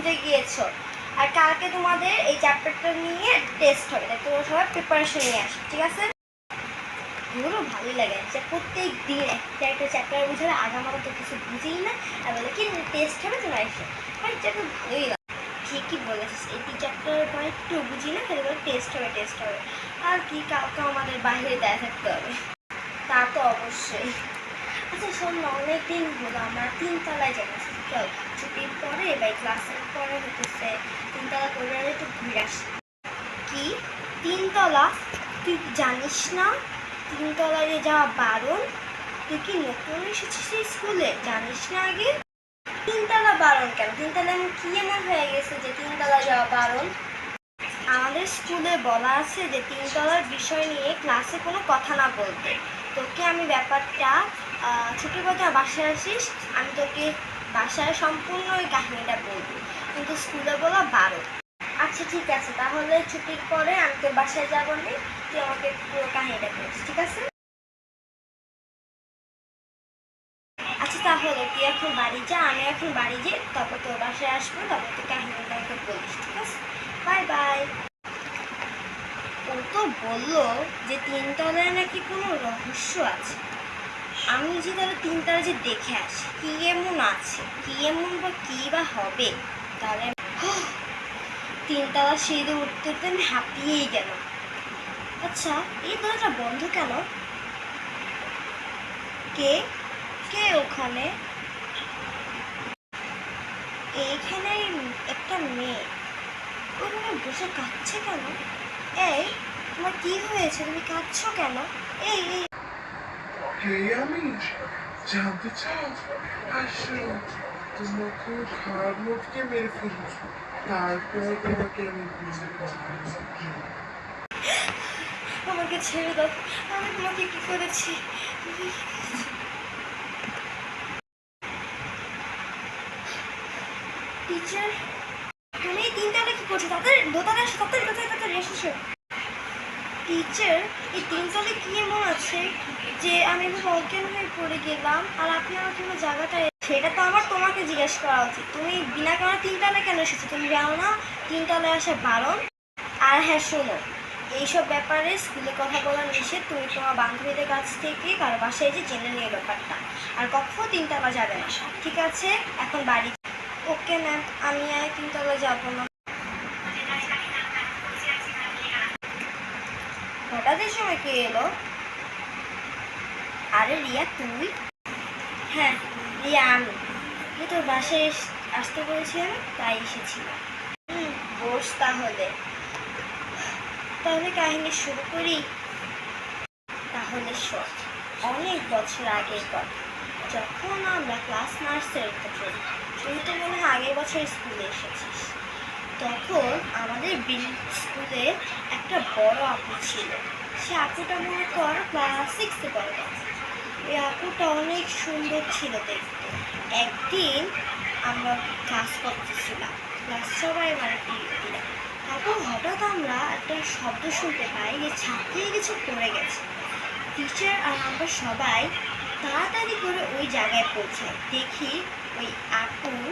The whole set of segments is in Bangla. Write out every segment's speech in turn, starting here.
বুঝে গিয়েছো। আর কালকে তোমাদের এই চ্যাপ্টারটা নিয়ে টেস্ট হবে। তাই তোমরা সবাই প্রিপারেশন নিয়ে আসো, ঠিক আছে? এগুলো ভালোই লাগে। যে প্রত্যেক দিন একটা একটা চ্যাপ্টার বুঝালে আগামারা তো কিছু বুঝেই না। আর বলে কি টেস্ট হবে তোমরা এসে। আর চ্যাপ্টার ভালোই লাগে। ঠিকই বলেছিস। এই তিন চ্যাপ্টার পরে একটু বুঝি না, তাহলে টেস্ট হবে টেস্ট হবে। আর কি কাউকে আমাদের বাইরে দেয়া থাকতে হবে? তা তো অবশ্যই। আচ্ছা শোন না অনেক দিন হলো আমরা তিনতলায় যাব। ছুটির পরে বা ক্লাসের পরে হতেছে তিনতলা করে একটু ঘুরে আসি। কি? তিনতলা? তুই জানিস না? তিনতলায় যাওয়া বারণ? তুই কি নতুন এসেছিস স্কুলে? জানিস না আগে? তিনতলা বারণ কেন? তিনতলা কি এমন হয়ে গেছে যে তিনতলা যাওয়া বারণ? আমাদের স্কুলে বলা আছে যে তিনতলার বিষয় নিয়ে ক্লাসে কোনো কথা না বলতে। তোকে আমি ব্যাপারটা ছুটির পথে বাসায় আসিস, আমি তোকে বাসায় সম্পূর্ণ ওই কাহিনীটা বলব। কিন্তু স্কুলে বলা বারো। আচ্ছা ঠিক আছে, তাহলে ছুটির পরে আমি তোর বাসায় যাব নি, তুই আমাকে পুরো কাহিনীটা বলিস, ঠিক আছে? আচ্ছা তাহলে তুই এখন বাড়ি যা, আমি এখন বাড়ি যাই তারপর তোর বাসায় আসব, তারপর তুই কাহিনীটা আমাকে বলিস, ঠিক আছে? Bye bye. ও তো বলল যে তিনতলায় নাকি কোনো রহস্য আছে। আমি যে তাহলে তিনতলা যে দেখে আসি। কি এমন আছে? কি এমন বা কি বা হবে? তাহলে হাহ, তিনতলা সিঁড়ি উঠতে উঠতে আমি হাঁপিয়েই গেলাম। আচ্ছা এই দরজাটা বন্ধ কেন? কে? কে ওখানে? এইখানে একটা মেয়ে। ওখানে বসে কাঁদছে কেন? এই তোমার কি হয়েছে? তুমি কাঁদছো কেন? এই এই। কে আমি জানতে চাও আসো তোমাকে খারাপ মুখকে মেরে ফেলি তারপর তোমাকে আমি বিয়ে আমাকে ছেড়ে দাও। আমি তোমাকে কি করেছি? টিচার তুমি এই তিনটাটা কি করছ? তাদের দোতলা তাদের তাদের তাদের এসেছ টিচার এই তিনতলে কি এমন আছে যে আমি এভাবে অজ্ঞান হয়ে পড়ে গেলাম আর আপনি আমার কোনো জায়গাটায় সেটা তো আমার তোমাকে জিজ্ঞেস করা উচিত। তুমি বিনা কারণে তিনতলায় কেন এসেছ? তুমি জানো না? তিনতলায় আসা বারণ। আর হ্যাঁ শোনো, এইসব ব্যাপারে স্কুলে কথা বলা নিষেধ। তুমি তোমার বান্ধবীদের কাছ থেকে কারও বাসায় যে জেনে নিয়ে ব্যাপারটা। আর কখনো তিনতলা যাবে না। ঠিক আছে? এখন বাড়ি ওকে ম্যাম আমি আর তিনতলা যাব না হঠাৎ এই সময় কে এলো। আরে রিয়া, তুই? হ্যাঁ রিয়া, আমি। তুই তোর বাসায় আসতে বলেছিলাম তাই এসেছিলাম হুম, বস তাহলে। তাহলে কাহিনী শুরু করি? তাহলে শোন, অনেক বছর আগের কথা। যখন আমরা ক্লাস নার্সারিতে পড়ি তুই তো মনে হয় আগের বছর স্কুলে এসেছিস। তখন আমাদের স্কুলে একটা বড় আপু ছিল সে আপুটা মনে কর ক্লাস সিক্সে পড়ে। ওই আপুটা অনেক সুন্দর ছিল দেখতে। একদিন আমরা ক্লাস করতেছিলাম। ক্লাস সবাই মানে পিরিয়ডিরা তারপর হঠাৎ আমরা একটা শব্দ শুনতে পাই যে ছাত্রী কিছু পড়ে গেছে। টিচার আর আমরা সবাই তাড়াতাড়ি করে ওই জায়গায় পৌঁছাই। দেখি ওই আপুর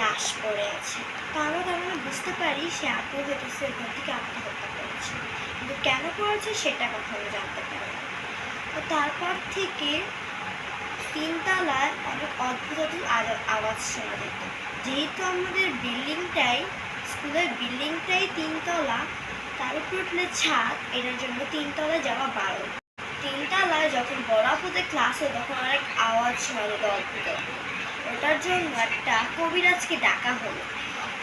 লাশ পড়ে আছে তো আমরা মানে বুঝতে পারি সে আপু সে ওখান থেকে আত্মহত্যা করেছে। কিন্তু কেন করেছে সেটা কখনো জানতে পারি তো তারপর থেকে তিনতলায় অনেক অদ্ভুত অদ্ভুত আওয়াজ শোনা যেত। যেহেতু আমাদের বিল্ডিংটাই, স্কুলের বিল্ডিংটাই তিনতলা, তার উপর উঠলে ছাদ, এটার জন্য তিনতলায় যাওয়া বারো তিনতলায় যখন বড় আপুদের ক্লাস তখন অনেক আওয়াজ শোনা যেত অদ্ভুত অদ্ভুত। ওটার জন্য একটা কবিরাজকে ডাকা হলো।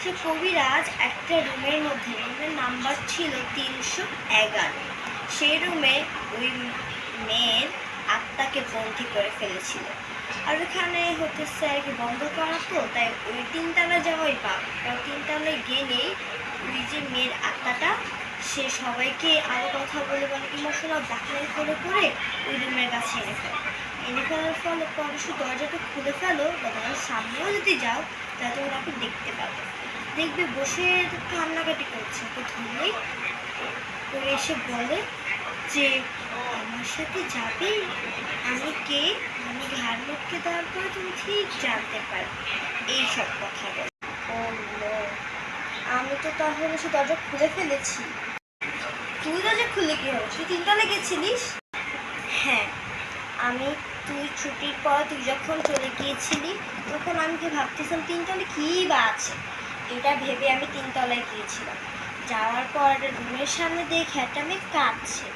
সে কবিরাজ একটা রুমের মধ্যে, রুমের নাম্বার ছিল তিনশো এগারো। সেই রুমে ওই মেয়ের আত্মাকে বন্দি করে ফেলেছিল। আর ওখানে হতেছে আর কি বন্ধ করা তো, তাই ওই তিনতলা যাওয়াই পাপ। কারণ তিনতলায় গেলেই ওই যে মেয়ের আত্মাটা, সে সবাইকে আরও কথা বলে মানে ইমোশনাল ব্ল্যাকমেল করে করে ওই রুমের কাছে এনে ফেলে। এনে ফেলার ফলে পরে শুধু দরজাটা খুলে ফেলো বা তোমার সামনেও যদি যাও, তাহলে তুমি তাকে দেখতে পাবে। দেখবে বসে কান্নাকাটি করছে। ধরলেই ও এসে বলে যে, আমার সাথে যাবে? আমি কে? আমি ঘাড় মুখকে দেওয়ার পরে তুমি ঠিক জানতে পারবে। এইসব কথা বলে। ও নো তো তাহলে সে দরজা খুলে ফেলেছি। তুই দরজা খুলে কি হবে? তুই তিনতলা গেছিলিস? হ্যাঁ আমি তুই ছুটির পর তুই যখন চলে গিয়েছিলি, তখন আমি কি ভাবতেছিলাম তিনতলে কী বা আছে? এটা ভেবে আমি তিনতলায় গিয়েছিলাম। যাওয়ার পর একটা রুমের সামনে দেখে একটা মেয়ে কাঁদছে।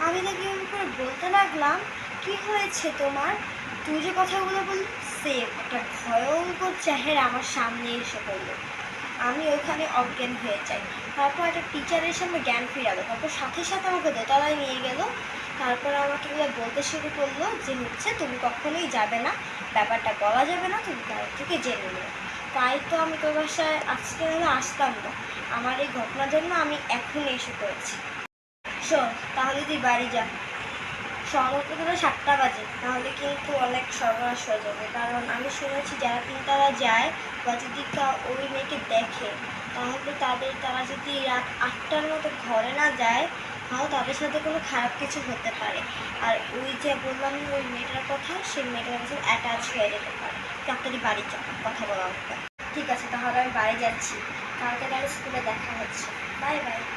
আমি তাকে এমন করে বলতে লাগলাম, কি হয়েছে তোমার? তুই যে কথাগুলো বললি সেম একটা ভয়ঙ্কর চেহারা আমার সামনে এসে পড়ল। আমি ওখানে অজ্ঞান হয়ে যাই। তারপর একটা টিচারের সামনে জ্ঞান ফিরালো। তারপর সাথে সাথে আমাকে দোতলায় নিয়ে গেল। তারপর আমাকে এগুলো বলতে শুরু করল যে, হচ্ছে, তুমি কখনোই যাবে না। ব্যাপারটা বলা যাবে না, তুমি তার থেকে জেনে নেবে তাই তো আমি তোর বাসায় আজকে আমি আসতাম না। আমার এই ঘটনার জন্য আমি এখনই এসে পড়েছি। শোন, তাহলে তুই বাড়ি যা। সম্ভবত ধরো সাতটা বাজে, তাহলে কিন্তু অনেক সর্বনাশ হয়ে যাবে। কারণ আমি শুনেছি যারা তিনতলা যায় বা যদি ওই মেয়েকে দেখে। তাহলে তাদের তারা যদি রাত আটটার মতো ঘরে না যায় তাহলে তাদের সাথে কোনো খারাপ কিছু হতে পারে। আর ওই যে বললাম ওই মেয়েটার কথা, সেই মেয়েটার কাছে অ্যাটাচ হয়ে যেতে পারে। তাড়াতাড়ি বাড়ি জন্য কথা বলা আমাকে ঠিক আছে, তাহলে আমি বাড়ি যাচ্ছি। কালকে তাহলে স্কুলে দেখা হচ্ছে। Bye bye.